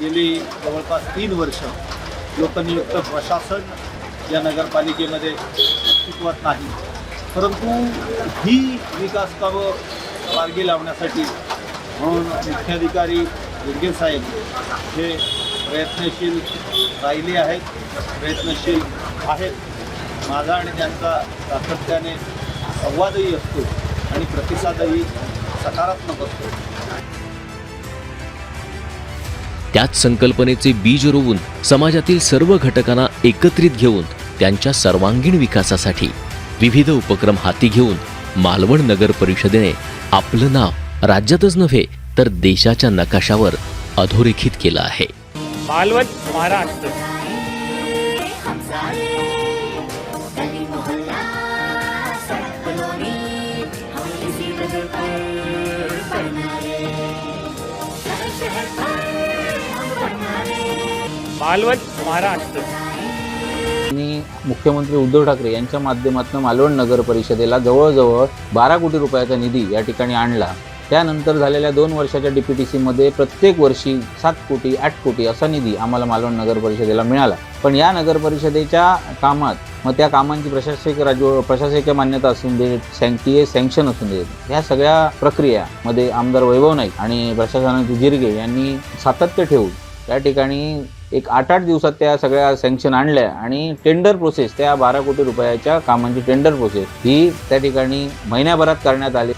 गेली जवळपास तीन वर्ष लोकनियुक्त प्रशासन या नगरपालिकेमध्ये अस्तित्वात नाही. परंतु ही विकास कामं मार्गी लावण्यासाठी म्हणून मुख्याधिकारी गुडगे साहेब हे प्रयत्नशील राहिले आहेत प्रयत्नशील आहेत. माझा आणि त्यांचा सातत्याने संवादही असतो आणि प्रतिसादही सकारात्मक असतो. त्याच संकल्पनेचे बीज रोवून समाजातील सर्व घटकांना एकत्रित घेऊन त्यांच्या सर्वांगीण विकासासाठी विविध उपक्रम हाती घेऊन मालवण नगर परिषदेने आपलं नाव राज्यातच नव्हे तर देशाच्या नकाशावर अधोरेखित केलं आहे. मालवण महाराष्ट्र. मालवण महाराष्ट्र. आणि मुख्यमंत्री उद्धव ठाकरे यांच्या माध्यमातून मालवण नगर परिषदेला जवळजवळ बारा कोटी रुपयाचा निधी या ठिकाणी आणला. त्यानंतर झालेल्या दोन वर्षाच्या डी पी टी सीमध्ये प्रत्येक वर्षी सात कोटी आठ कोटी असा निधी आम्हाला मालवण नगर परिषदेला मिळाला. पण या नगर परिषदेच्या कामात मग त्या कामांची प्रशासकीय राज्य प्रशासकीय मान्यता असून देत सँक सँक्शन असून देत ह्या सगळ्या प्रक्रियामध्ये आमदार वैभव नाईक आणि प्रशासनाचे जिरगे यांनी सातत्य ठेवून त्या ठिकाणी एक आठ आठ दिवसात त्या सगळ्या सँक्शन आणल्या आणि टेंडर प्रोसेस त्या बारा कोटी रुपयाच्या कामांची टेंडर प्रोसेस ही त्या ठिकाणी महिन्याभरात करण्यात आली.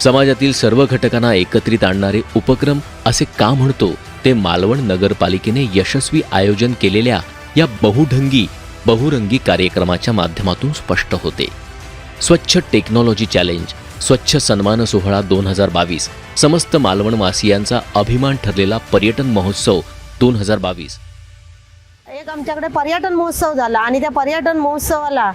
समाजातील सर्व घटकांना एकत्रित आणणारे उपक्रम असे का म्हणतो ते मालवण नगरपालिकेने यशस्वी आयोजन केलेल्या या बहुढंगी बहुरंगी कार्यक्रमाच्या माध्यमातून स्पष्ट होते. स्वच्छ टेक्नॉलॉजी चॅलेंज स्वच्छ सन्मान सोहळा दोन हजार बावीस समस्त मालवणवासियांचा अभिमान ठरलेला पर्यटन महोत्सव दोन हजार बावीस. एक आमच्याकडे पर्यटन महोत्सव झाला आणि त्या पर्यटन महोत्सवाला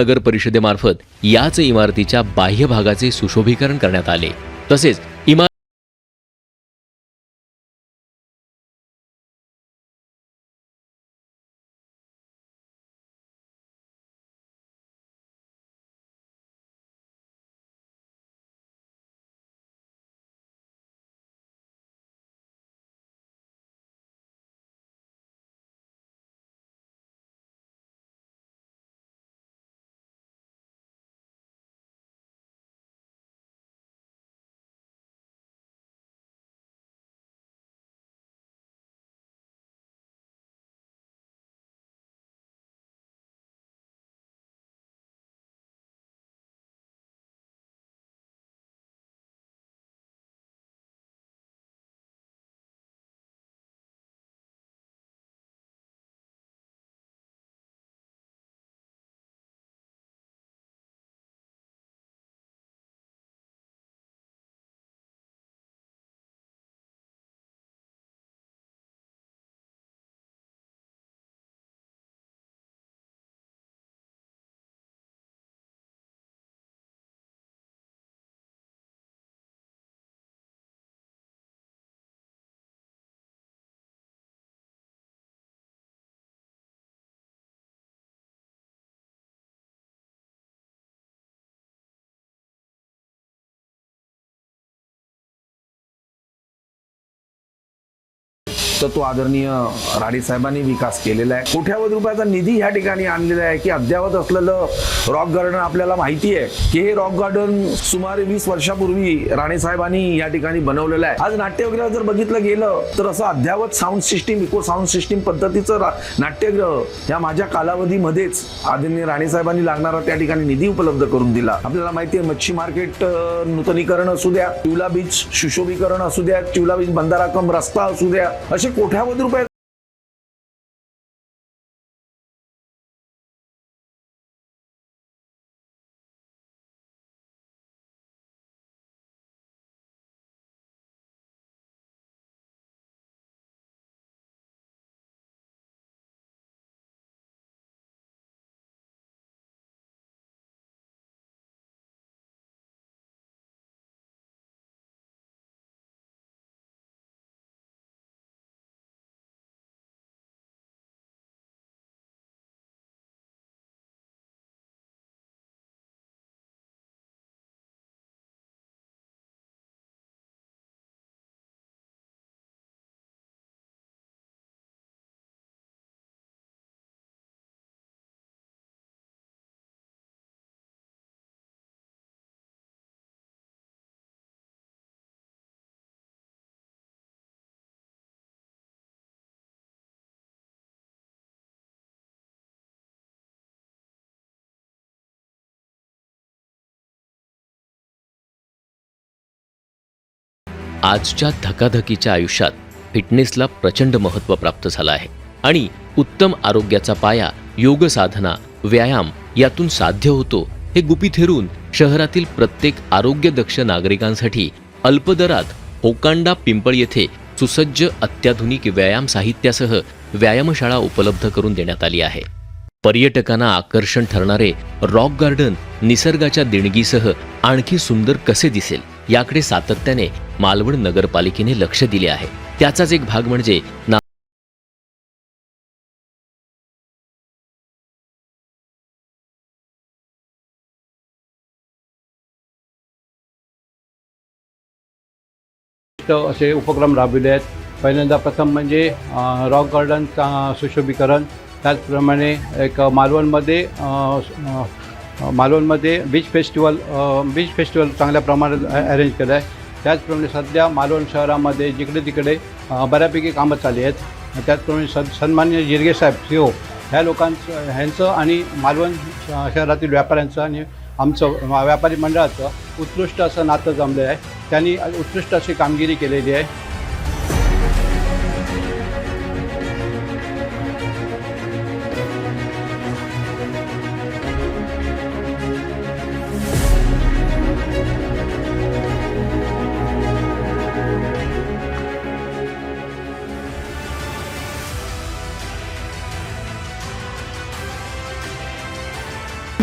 नगर परिषदेमार्फत याच इमारतीच्या बाह्य भागाचे सुशोभीकरण करण्यात आले. तसेच तर तो आदरणीय राणे साहेबांनी विकास केलेला आहे. कोट्यावधी रुपयाचा निधी या ठिकाणी आणलेला आहे की अद्यावत असलेलं रॉक गार्डन आपल्याला माहिती आहे की हे रॉक गार्डन सुमारे वीस वर्षापूर्वी राणे साहेबांनी या ठिकाणी बनवलेलं आहे. आज नाट्यगृह जर बघितलं गेलं तर असं अद्यावत sound system echo sound system पद्धतीचं नाट्यग्रह नाट्यगृह या माझ्या कालावधीमध्येच आदरणीय राणे साहेबांनी लागणारा त्या ठिकाणी निधी उपलब्ध करून दिला. आपल्याला माहिती आहे मच्छी मार्केट नूतनीकरण असू द्या चिवला बीच सुशोभीकरण असू द्या चिवला बीच बंधारा कम रस्ता असू द्या असे कोट्यावधी रुपये आजच्या धकाधकीच्या आयुष्यात फिटनेसला प्रचंड महत्त्व प्राप्त झालं आहे. आणि उत्तम आरोग्याचा पाया योग साधना व्यायाम यातून साध्य होतो हे गुपित हेरून शहरातील प्रत्येक आरोग्यदक्ष नागरिकांसाठी अल्पदरात होकांडा पिंपळ येथे सुसज्ज अत्याधुनिक व्यायाम साहित्यासह व्यायामशाळा उपलब्ध करून देण्यात आली आहे. पर्यटकांना आकर्षण ठरणारे रॉक गार्डन निसर्गाच्या देणगीसह आणखी सुंदर कसे दिसेल? याकडे सातत्याने मालवण नगरपालिकेने लक्ष दिले आहे. त्याचाच एक भाग म्हणजे ना असे उपक्रम राबविले आहेत. पहिल्यांदा प्रथम म्हणजे रॉक गार्डन सुशोभीकरण. त्याचप्रमाणे एक मालवणमध्ये मालवणमध्ये बीच फेस्टिवल बीच फेस्टिवल चांगल्या प्रमाणात अरेंज केलं आहे. त्याचप्रमाणे सध्या मालवण शहरामध्ये जिकडे तिकडे बऱ्यापैकी कामं चालली आहेत. त्याचप्रमाणे सन सन्मान्य जिरगे साहेब सी ओ ह्या लोकांचं ह्यांचं आणि मालवण शहरातील व्यापाऱ्यांचं आणि आमचं व्यापारी मंडळाचं उत्कृष्ट असं नातं जमलं आहे. त्यांनी उत्कृष्ट अशी कामगिरी केलेली आहे.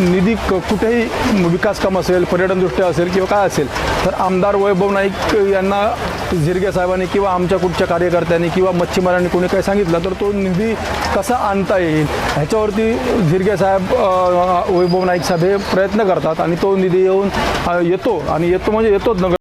निधी क कुठेही विकास काम असेल पर्यटनदृष्ट्या असेल किंवा काय असेल तर आमदार वैभव नाईक यांना झिरगे साहेबांनी किंवा आमच्या कुठच्या कार्यकर्त्यांनी किंवा मच्छीमारांनी कोणी काही सांगितलं तर तो निधी कसा आणता येईल? ह्याच्यावरती झिरगे साहेब वैभव नाईक साहेब हे प्रयत्न करतात आणि तो निधी येऊन येतो आणि येतो म्हणजे येतोच नगर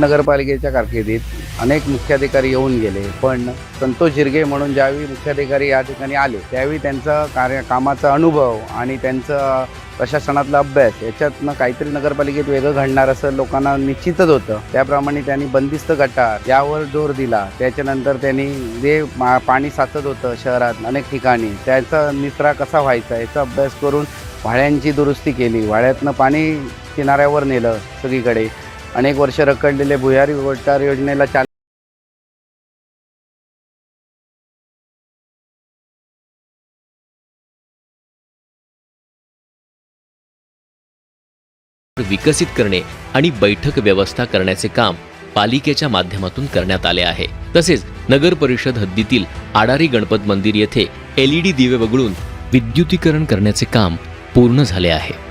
नगरपालिकेच्या कारकिर्दीत अनेक मुख्याधिकारी येऊन गेले पण संतोष जिरगे म्हणून ज्यावेळी मुख्याधिकारी या ठिकाणी आले त्यावेळी त्यांचा कार्य कामाचा अनुभव आणि त्यांचं प्रशासनातला अभ्यास याच्यातनं काहीतरी नगरपालिकेत वेगळं घडणार असं लोकांना निश्चितच होतं. त्याप्रमाणे त्यांनी बंदिस्त गटार यावर जोर दिला. त्याच्यानंतर त्यांनी जे मा- पाणी साचत होतं शहरात अनेक ठिकाणी त्याचा निचरा कसा व्हायचा याचा अभ्यास करून वाळ्यांची दुरुस्ती केली. वाळ्यातनं पाणी किनाऱ्यावर नेलं सगळीकडे. अनेक वर्ष रखडलेले भुयारी रोजगार योजनेला चाल विकसित करणे आणि बैठक व्यवस्था करण्याचे काम पालिकेच्या माध्यमातून करण्यात आले आहे. तसेच नगर परिषद हद्दीतील आडारी गणपत मंदिर येथे एलईडी दिवे वगळून विद्युतीकरण करण्याचे काम पूर्ण झाले आहे.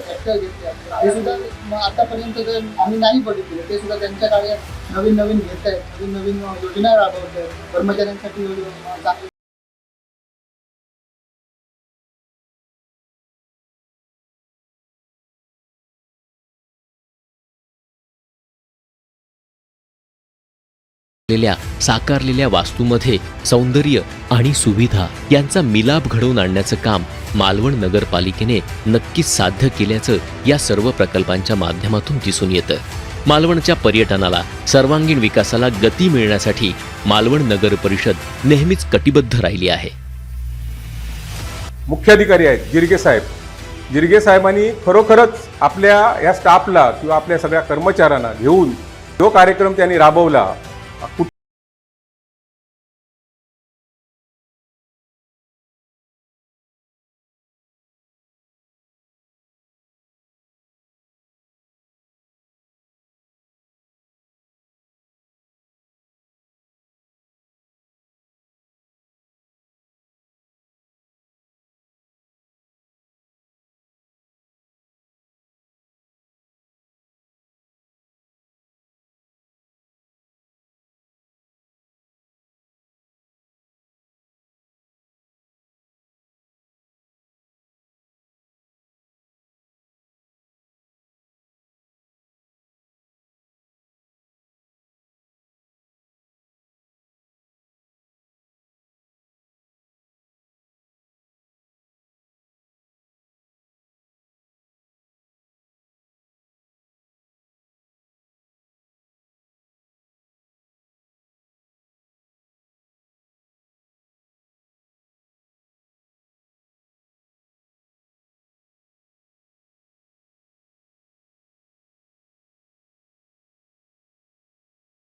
दत्तक घेतल्या हे सुद्धा आतापर्यंत जर आम्ही नाही बघितले ते सुद्धा त्यांच्या काळात नवीन नवीन घेत आहेत नवीन नवीन योजना राबवत आहेत कर्मचाऱ्यांसाठी योजना चांगली साकारलेल्या वास्तूमध्ये सौंदर्य आणि सुविधा यांचा मिलाप घडवून आणण्याचं काम मालवण नगरपालिकेने नक्कीच साध्य केल्याचं या सर्व प्रकल्पांच्या माध्यमातून दिसून येतं. मालवणच्या पर्यटनाला सर्वांगीण विकासाला गती मिळण्यासाठी मालवण नगर परिषद नेहमीच कटिबद्ध राहिली आहे. मुख्याधिकारी आहेत जिरगे साहेब. जिरगे साहेबांनी खरोखरच आपल्या या स्टाफला किंवा आपल्या सगळ्या कर्मचाऱ्यांना घेऊन जो कार्यक्रम त्यांनी राबवला